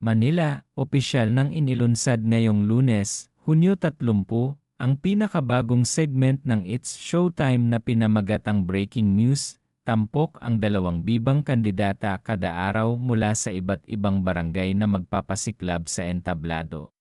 Manila, opisyal nang inilunsad ngayong lunes, Hunyo 30, ang pinakabagong segment ng It's Showtime na pinamagat ang Breaking News, tampok ang dalawang bibang kandidata kada araw mula sa iba't ibang barangay na magpapasiklab sa entablado.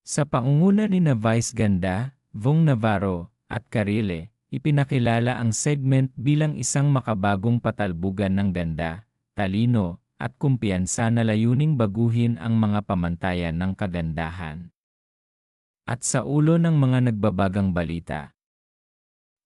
Sa pangunguna ni na Vice Ganda, Vong Navarro, at Carile, ipinakilala ang segment bilang isang makabagong patalbugan ng ganda, talino, at kumpiyansa na layuning baguhin ang mga pamantayan ng kagandahan. At sa ulo ng mga nagbabagang balita.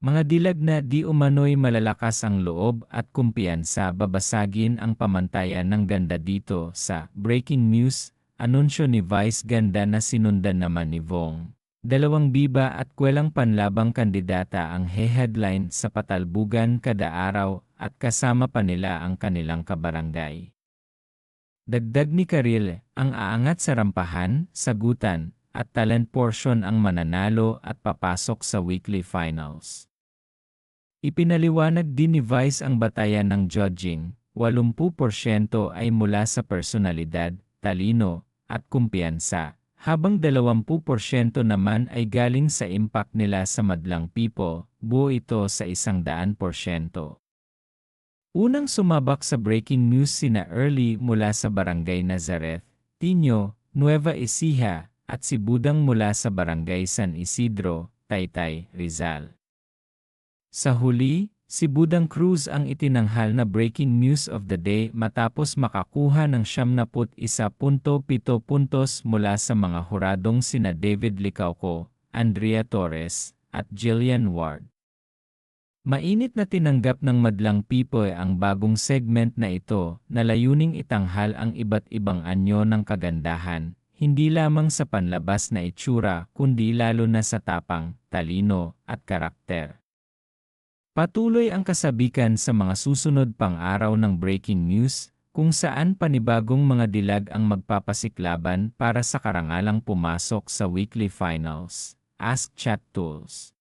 Mga dilag na di umano'y malalakas ang loob at kumpiyansa babasagin ang pamantayan ng ganda dito sa Breaking News, anunsyo ni Vice Ganda na sinundan naman ni Vong. Dalawang biba at kwelang panlabang kandidata ang he-headline sa patalbugan kada araw at kasama pa nila ang kanilang kabarangay. Dagdag ni Karil, ang aangat sa rampahan, sagutan, at talent portion ang mananalo at papasok sa weekly finals. Ipinaliwanag din ni Vice ang batayan ng judging, 80% ay mula sa personalidad, talino, at kumpiyansa, habang 20% naman ay galing sa impact nila sa madlang people, buo ito sa 100%. Unang sumabak sa breaking news sina Early mula sa Barangay Nazareth, Tinyo, Nueva Ecija, at si Budang mula sa Barangay San Isidro, Taytay, Rizal. Sa huli, si Budang Cruz ang itinanghal na breaking news of the day matapos makakuha ng 71.7 puntos mula sa mga huradong sina David Licauco, Andrea Torres, at Jillian Ward. Mainit na tinanggap ng madlang people ang bagong segment na ito na layuning itanghal ang iba't ibang anyo ng kagandahan, hindi lamang sa panlabas na itsura kundi lalo na sa tapang, talino, at karakter. Patuloy ang kasabikan sa mga susunod pang araw ng breaking news, kung saan panibagong mga dilag ang magpapasiklaban para sa karangalang pumasok sa weekly finals. Ask Chat Tools